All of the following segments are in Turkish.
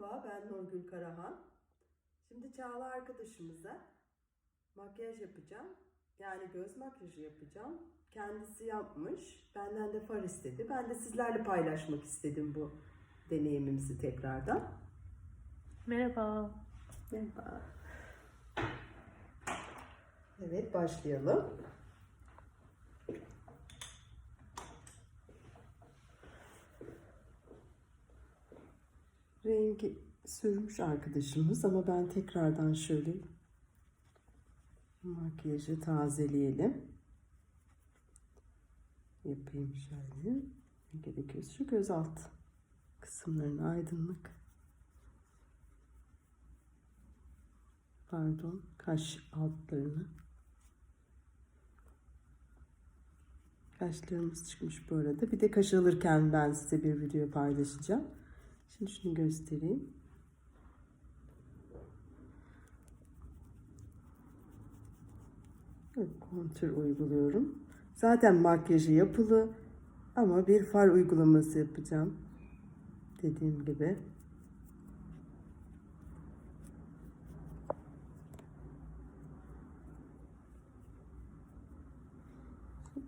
Merhaba, ben Nurgül Karahan. Şimdi Çağla arkadaşımıza makyaj yapacağım. Yani göz makyajı yapacağım. Kendisi yapmış. Benden de far istedi. Ben de sizlerle paylaşmak istedim bu deneyimimizi tekrardan. Merhaba. Merhaba. Evet, başlayalım. Rengi sürmüş arkadaşımız ama ben tekrardan şöyle makyajı tazeleyelim. Yapayım şöyle. Ne? Şu göz alt kısımlarını aydınlık. Pardon, kaş altlarını. Kaşlarımız çıkmış bu arada. Bir de kaş alırken ben size bir video paylaşacağım. Şimdi şunu göstereyim. Kontür uyguluyorum. Zaten makyajı yapılı ama bir far uygulaması yapacağım. Dediğim gibi.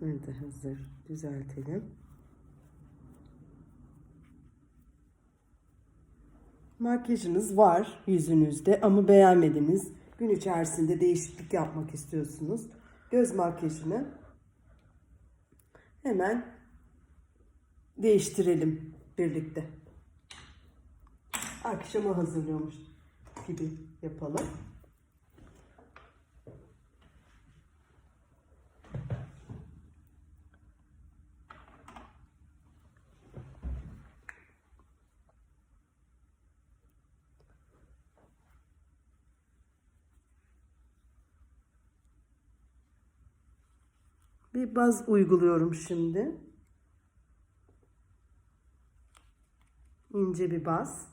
Bunları hazır düzeltelim. Makyajınız var yüzünüzde ama beğenmediniz. Gün içerisinde değişiklik yapmak istiyorsunuz. Göz makyajını hemen değiştirelim birlikte. Akşama hazırlıyormuş gibi yapalım. Bir baz uyguluyorum şimdi. İnce bir baz.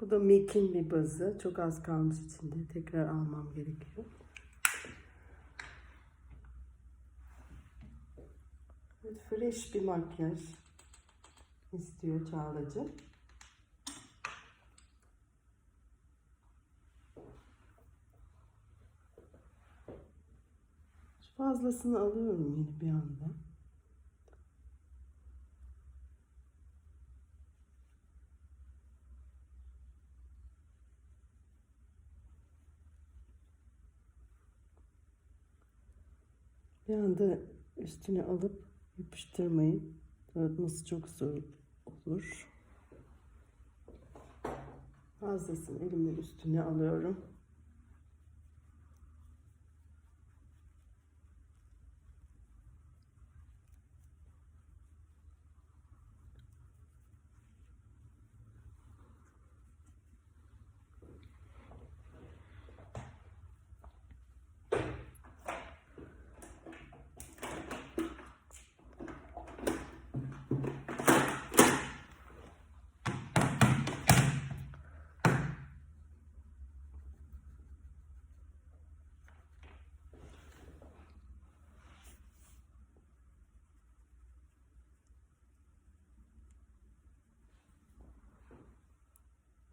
Bu da Milk'in bir bazı. Çok az kalmış içinde. Tekrar almam gerekiyor. Evet, fresh bir makyaj istiyor Çağlacığım. Fazlasını alıyorum yine bir anda. Bir anda üstüne alıp yapıştırmayın. Dağıtması çok zor olur. Fazlasını elimin üstüne alıyorum.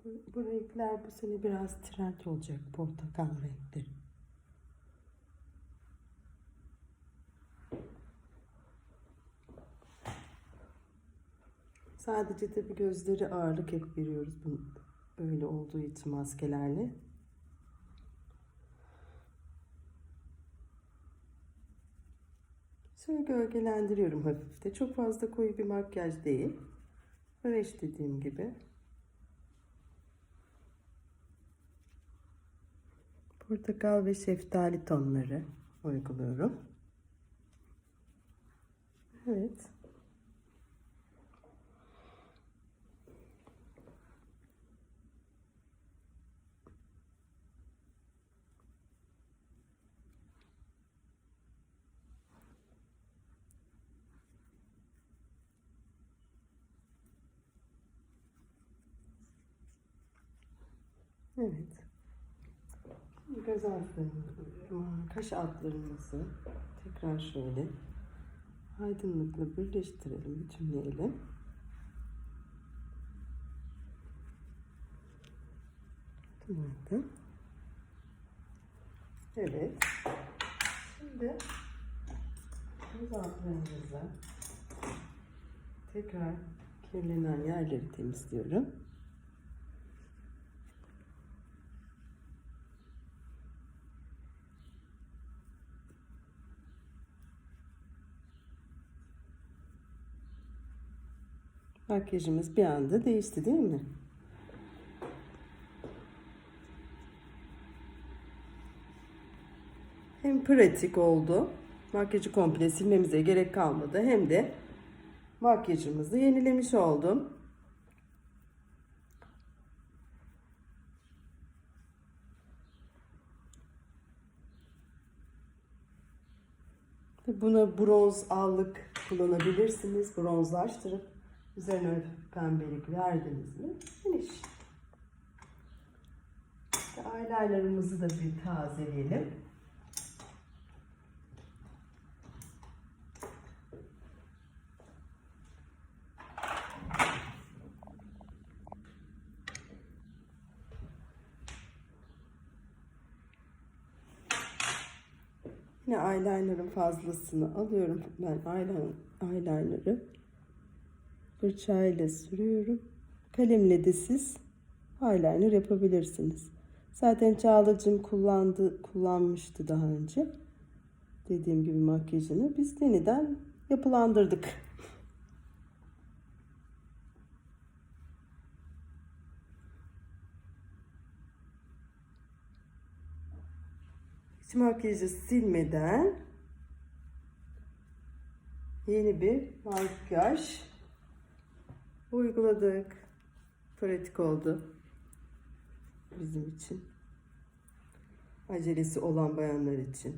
Bu, renkler bu sene biraz trend olacak. Portakal renkleri. Sadece tabii gözleri ağırlık hep veriyoruz. Bu öyle olduğu için maskelerle. Şöyle gölgelendiriyorum hafif de. Çok fazla koyu bir makyaj değil. Fresh dediğim gibi. portakal ve şeftali tonları uyguluyorum. Evet. Evet. Göz altlarımızı, kaş altlarımızı tekrar şöyle aydınlıkla birleştirelim, bütünleyelim. Tamamdır. Evet. Şimdi göz altlarımızı tekrar kirlenen yerleri temizliyorum. Makyajımız bir anda değişti değil mi? Hem pratik oldu. Makyajı komple silmemize gerek kalmadı. Hem de makyajımızı yenilemiş oldum. Buna bronz allık kullanabilirsiniz. Bronzlaştırıp üzerine pembelik verdiniz mi? Finish. İşte eyelinerımızı da bir tazeleyelim. Yine eyeliner'ın fazlasını alıyorum. Ben eyeliner, eyeliner'ı fırçayla sürüyorum. Kalemle de siz eyeliner yapabilirsiniz. Zaten Çağla'cığım kullandı, kullanmıştı daha önce. Dediğim gibi makyajını. Biz yeniden yapılandırdık. Hiç makyajı silmeden yeni bir makyaj uyguladık. Pratik oldu bizim için. Acelesi olan bayanlar için.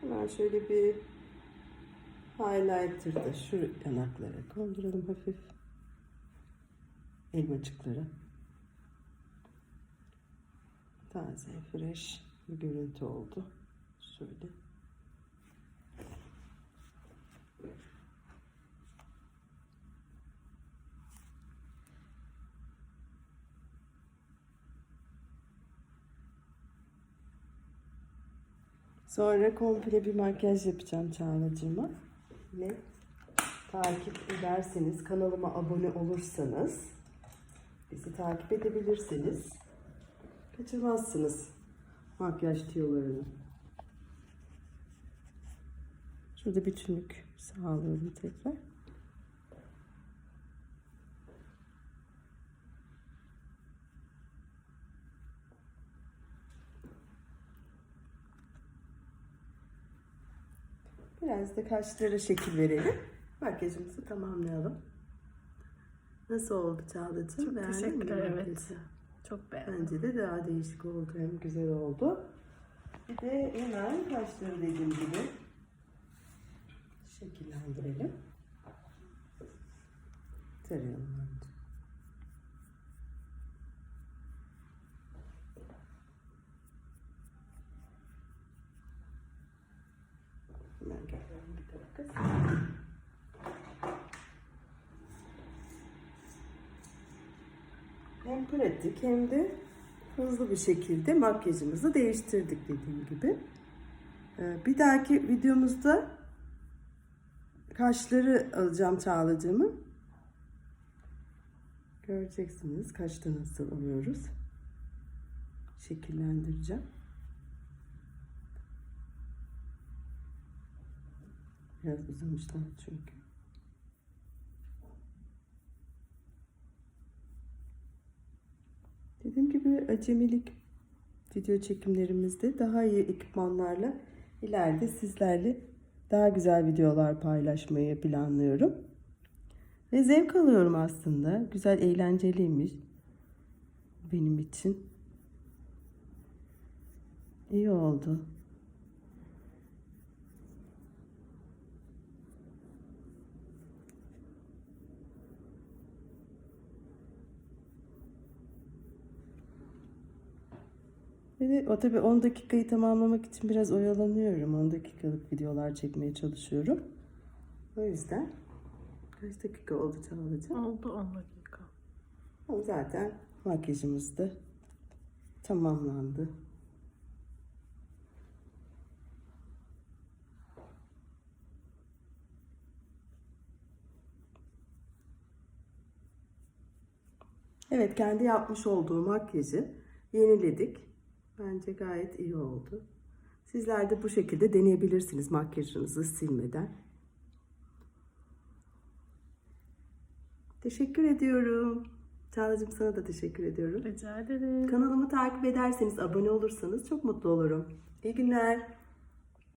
Hemen şöyle bir highlighter da şu yanaklara konduralım hafif. Elmacıklara. Taze, fresh bir görüntü oldu. Şöyle. Sonra komple bir makyaj yapacağım Çağla'cığıma. Ve takip ederseniz, kanalıma abone olursanız bizi takip edebilirsiniz. Kaçırmazsınız makyaj tiyolarını. Şurada bütünlük sağlıyorum tekrar. Biraz da kaşlara şekil verelim. Makyajımızı tamamlayalım. Nasıl oldu Çağla'cığım? Çok Beğendin mi teşekkürler, evet. makyajı? Çok beğendim. Bence de daha değişik oldu. Hem güzel oldu. Bir de hemen kaşları dediğim gibi şekillendirelim. Tarayalım önce. Hemen geliyorum bir dakika. Hem pratik hem de hızlı bir şekilde makyajımızı değiştirdik dediğim gibi. Ee, Bir dahaki videomuzda kaşları alacağım Çağla'cığımın. Göreceksiniz kaşta nasıl alıyoruz. Şekillendireceğim. Biraz uzamışlar çünkü. Dediğim gibi acemilik video çekimlerimizde daha iyi ekipmanlarla ileride sizlerle daha güzel videolar paylaşmayı planlıyorum. Ve zevk alıyorum aslında. Güzel, eğlenceliymiş benim için. İyi oldu. Bir de o tabii 10 dakikayı tamamlamak için biraz oyalanıyorum. 10 dakikalık videolar çekmeye çalışıyorum. O yüzden kaç dakika oldu Çağla'cığım? Oldu 10 dakika. Ama zaten makyajımız da tamamlandı. Evet, kendi yapmış olduğu makyajı yeniledik. Bence gayet iyi oldu. Sizler de bu şekilde deneyebilirsiniz makyajınızı silmeden. Teşekkür ediyorum. Çağla'cığım sana da teşekkür ediyorum. Rica ederim. Kanalımı takip ederseniz, abone olursanız çok mutlu olurum. İyi günler.